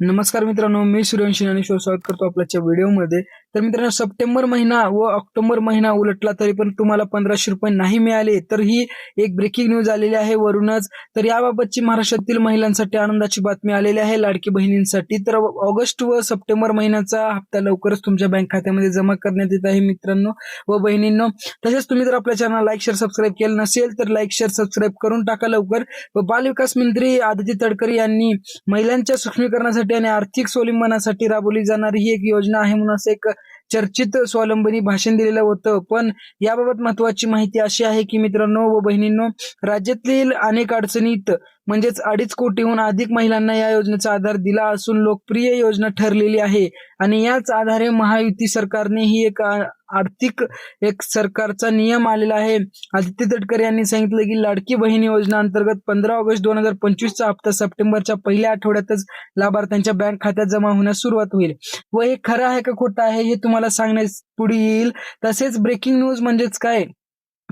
नमस्कार मित्रांनो मी सूर्यवंशी आणि स्वागत करतो आपल्याच्या व्हिडिओमध्ये तर मित्रांनो सप्टेंबर महिना व ऑक्टोबर महिना उलटला तरी पण तुम्हाला पंधराशे रुपये नाही मिळाले तर ही एक ब्रेकिंग न्यूज आलेली आहे वरूनच. तर याबाबतची महाराष्ट्रातील महिलांसाठी आनंदाची बातमी आलेली आहे. लाडकी बहिणींसाठी तर ऑगस्ट व सप्टेंबर महिन्याचा हप्ता लवकरच तुमच्या बँक खात्यामध्ये जमा करण्यात येत आहे मित्रांनो व बहिणींनो. तसेच तुम्ही जर आपल्या चॅनल लाईक शेअर सबस्क्राईब केलं नसेल तर लाईक शेअर सबस्क्राईब करून टाका लवकर. व बालविकास मंत्री आदित्य तडकरी यांनी महिलांच्या सक्षमीकरणासाठी आणि आर्थिक स्वावलंबनासाठी राबवली जाणारी ही एक योजना आहे म्हणून असं एक चर्चित स्वावलंबनी भाषण दिलेलं होतं. पण याबाबत महत्वाची माहिती अशी आहे की मित्रांनो व बहिणींनो राज्यातील अनेक अडचणीत म्हणजेच अडीच कोटीहून अधिक महिलांना या योजनेचा आधार दिला असून लोकप्रिय योजना ठरलेली आहे. आणि याच आधारे महायुती सरकारने ही एक आर्थिक एक सरकारचा नियम आलेला आहे. आदित्य तटकरे यांनी सांगितलं की लाडकी बहीण योजना अंतर्गत पंधरा ऑगस्ट दोन हजार पंचवीसचा हप्ता सप्टेंबरच्या पहिल्या आठवड्यातच लाभार्थ्यांच्या बँक खात्यात जमा होण्यास सुरुवात होईल. व हे खरं आहे का खोटं आहे हे तुम्हाला सांगण्यास पुढे येईल. तसेच ब्रेकिंग न्यूज म्हणजेच काय?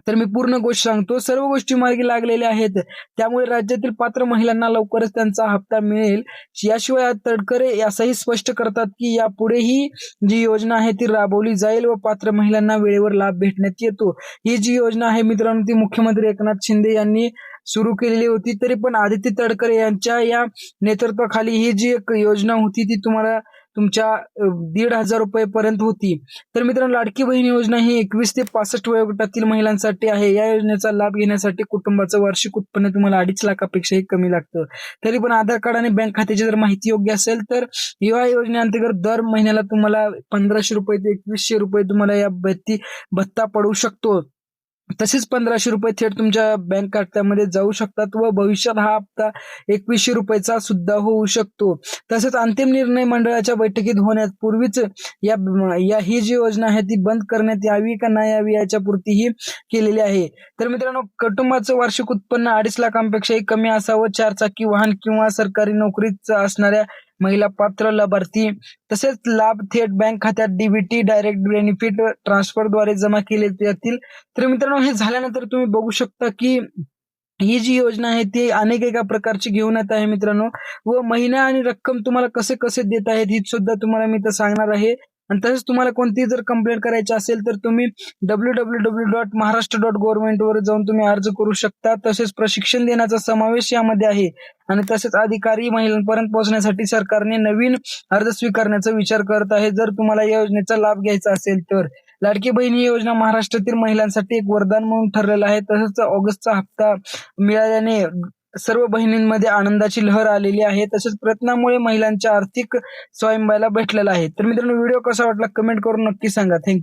तर मी पूर्ण गोष्ट सांगतो. सर्व गोष्टी मार्गी लागलेल्या आहेत. त्यामुळे राज्यातील पात्र महिलांना लवकरच त्यांचा हप्ता मिळेल. याशिवाय तडकरे असंही स्पष्ट करतात की यापुढेही जी योजना आहे ती राबवली जाईल व पात्र महिलांना वेळेवर लाभ भेटण्यात येतो. ही जी योजना आहे मित्रांनो ती मुख्यमंत्री एकनाथ शिंदे यांनी सुरू केलेली होती. तरी पण आदित्य तडकरे यांच्या या नेतृत्वाखाली ही जी एक योजना होती ती तुम्हाला तुमच्या दीड हजार रुपये पर्यंत होती. तर मित्रांनो लाडकी बहीण योजना ही एकवीस ते पासष्ट वयोगटातील महिलांसाठी आहे. या योजनेचा लाभ घेण्यासाठी कुटुंबाचं वार्षिक उत्पन्न तुम्हाला अडीच लाखापेक्षाही कमी लागतं. तरी पण आधार कार्ड आणि बँक खात्याची जर माहिती योग्य असेल तर या योजनेअंतर्गत दर महिन्याला तुम्हाला पंधराशे रुपये ते एकवीसशे रुपये तुम्हाला या भत्ती भत्ता पडू शकतो. तसेच पंधराशे रुपये थेट तुमच्या बँक खात्यामध्ये जाऊ शकतात व भविष्यात हा हप्ता एकवीसशे रुपयाचा सुद्धा होऊ शकतो. तसेच अंतिम निर्णय मंडळाच्या बैठकीत होण्यापूर्वीच या या ही जी योजना आहे ती बंद करण्यात यावी का नाही यावी याच्या पूर्तीही केलेली आहे. तर मित्रांनो कुटुंबाचं वार्षिक उत्पन्न अडीच लाखांपेक्षाही कमी असावं चार चाकी वाहन किंवा सरकारी नोकरीच असणाऱ्या महिला पात्र लाभार्थी तसेच लाभ थेट बँक खात्यात डीबीटी डायरेक्ट बेनिफिट ट्रान्सफरद्वारे जमा केले जातील. तर मित्रांनो हे झाल्यानंतर तुम्ही बघू शकता की ही जी योजना आहे ती अनेक एका प्रकारची घेऊन येत आहे मित्रांनो. व महिना आणि रक्कम तुम्हाला कसे कसे देत आहेत ही सुद्धा तुम्हाला मी तर सांगणार आहे. आणि तसेच तुम्हाला कोणतीही जर कंप्लेंट करायची असेल तर तुम्ही W W W dot Maharashtra dot government वर जाऊन तुम्ही अर्ज करू शकता. तसेच प्रशिक्षण देण्याचा समावेश यामध्ये आहे. आणि तसेच अधिकारी महिलांपर्यंत पोहोचण्यासाठी सरकारने नवीन अर्ज स्वीकारण्याचा विचार करत आहे. जर तुम्हाला या योजनेचा लाभ घ्यायचा असेल तर. लाडकी बहीण ही योजना महाराष्ट्रातील महिलांसाठी एक वरदान म्हणून ठरलेलं आहे. तसंच ऑगस्टचा हप्ता मिळाल्याने सर्व बहिणींमध्ये आनंदाची लहर आलेली आहे. तसेच प्रयत्नामुळे महिलांच्या आर्थिक स्वयंबायला भेटलेला आहे. तर मित्रांनो व्हिडिओ कसा वाटला कमेंट करून नक्की सांगा. थँक्यू